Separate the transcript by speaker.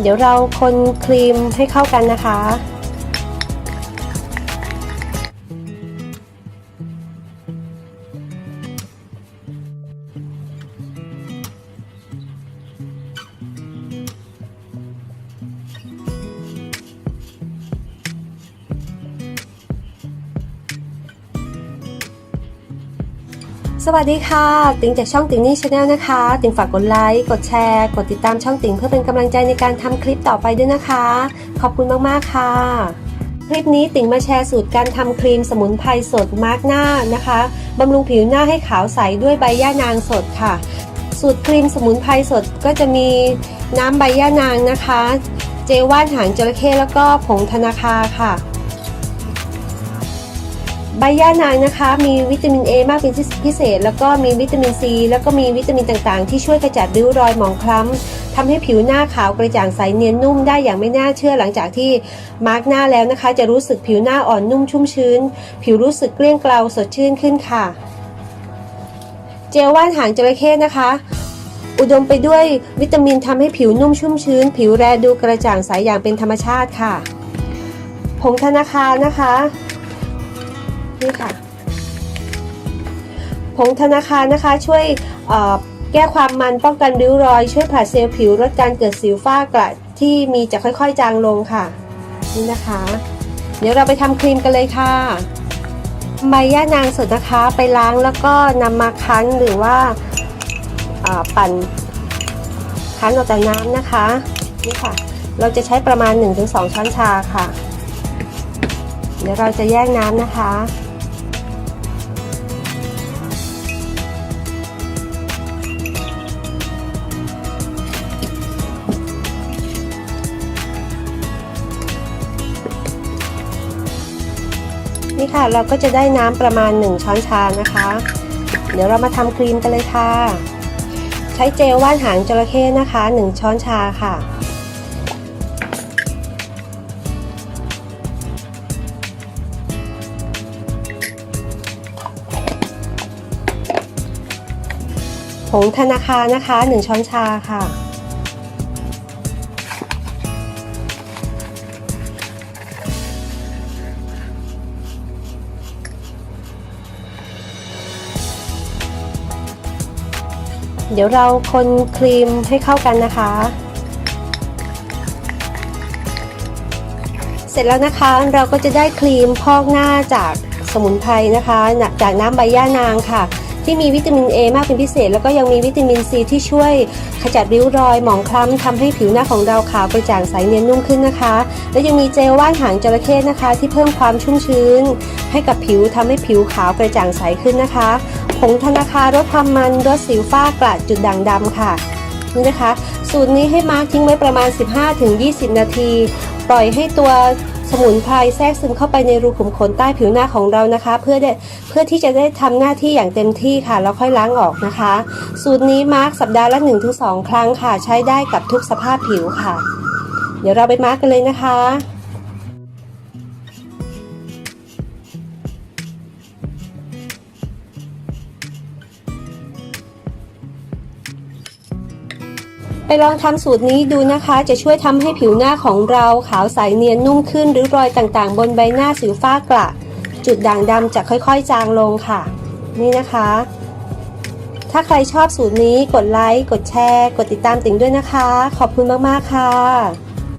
Speaker 1: เดี๋ยวเราคนครีมให้เข้ากันนะคะ สวัสดีค่ะ ติงจากช่องติงนี่ชาแนลนะคะ ติงฝากกดไลค์กดแชร์ กดติดตามช่องติงเพื่อเป็นกำลังใจในการทำคลิปต่อไปด้วยนะคะ ขอบคุณมากๆค่ะ คลิปนี้ติงมาแชร์สูตรการทำครีมสมุนไพรสดมาร์กหน้านะคะบำรุงผิวหน้าให้ขาวใสด้วยใบย่านางสดค่ะ สูตรครีมสมุนไพรสดก็จะมีน้ำใบย่านางนะคะ เจลว่านหางจระเข้แล้วก็ผงธนาคาค่ะ ใบย่านางนะคะ มีวิตามิน A มากเป็นพิเศษ แล้วก็มีวิตามิน C แล้วก็มีวิตามินต่างๆ ที่ช่วยกระจัดริ้วรอยหมองคล้ำทำให้ผิวหน้าขาวกระจ่างใสเนียนนุ่มได้อย่างไม่น่าเชื่อหลังจากที่มาร์กหน้าแล้วนะคะ จะรู้สึกผิวหน้าอ่อนนุ่มชุ่มชื้น ผิวรู้สึกเกลี้ยงเกลาสดชื่นขึ้นค่ะ เจลว่านหางจระเข้นะคะอุดมไปด้วยวิตามินทำให้ผิวนุ่มชุ่มชื้น ผิวแรดูกระจ่างใสอย่างเป็นธรรมชาติค่ะ ผงธนาคารนะคะ นี่ค่ะผงธนาคารนะคะช่วยแก้ความมันป้องกันริ้วรอย ช่วยผลัดเซลล์ผิวลดการเกิดสิวฝ้ากระที่มีจะค่อยๆจางลงค่ะ นี่นะคะ เดี๋ยวเราไปทำครีมกันเลยค่ะใบย่านางสดนะคะไปล้างแล้วก็นำมาคั้นหรือว่าปั่นคั้นออกจากน้ำนะคะนี่ค่ะ เราจะใช้ประมาณ 1-2 ช้อนชาค่ะ เดี๋ยวเราจะแยกน้ำนะคะ นี่ค่ะเราก็จะได้น้ำประมาณ 1 ช้อนชานะคะ เดี๋ยวเรามาทำครีมกันเลยค่ะ ใช้เจลว่านหางจระเข้นะคะ 1 ช้อนชาค่ะผงธนาคารนะคะ 1 ช้อนชาค่ะ เดี๋ยวเราคนครีมให้เข้ากันนะคะ เสร็จแล้วนะคะเราก็จะได้ครีมพอกหน้าจากสมุนไพรนะคะ จากน้ำใบย่านางค่ะ ที่มีวิตามิน A มากเป็นพิเศษ แล้วก็ยังมีวิตามิน C ที่ช่วยขจัดริ้วรอย หมองคล้ำทำให้ผิวหน้าของเราขาวกระจ่างใสเนียนนุ่มขึ้นนะคะ และยังมีเจลว่านหางจระเข้นะคะ ที่เพิ่มความชุ่มชื้น ให้กับผิวทำให้ผิวขาวกระจ่างใสขึ้นนะคะ ผงธนาคารลดความมันลดสิวฝ้ากระจุดด่างดำค่ะนี่นะคะ สูตรนี้ให้มาร์คทิ้งไว้ประมาณ 15-20 นาที ปล่อยให้ตัวสมุนไพรแทรกซึมเข้าไปในรูขุมขนใต้ผิวหน้าของเรานะคะ เพื่อได้เพื่อที่จะได้ทำหน้าที่อย่างเต็มที่ค่ะแล้วค่อยล้างออกนะคะ สูตรนี้มาร์คสัปดาห์ละ 1-2 ครั้งค่ะ ใช้ได้กับทุกสภาพผิวค่ะ เดี๋ยวเราไปมาร์กกันเลยนะคะ ไปลองทำสูตรนี้ดูนะคะ จะช่วยทำให้ผิวหน้าของเราขาวใสเนียนนุ่มขึ้น หรือรอยต่างๆ บนใบหน้าสิวฝ้ากระจุดด่างดำจะค่อยๆ จางลงค่ะ นี่นะคะ ถ้าใครชอบสูตรนี้กดไลค์ กดแชร์ กดติดตามติ่งด้วยนะคะ ขอบคุณมากๆค่ะ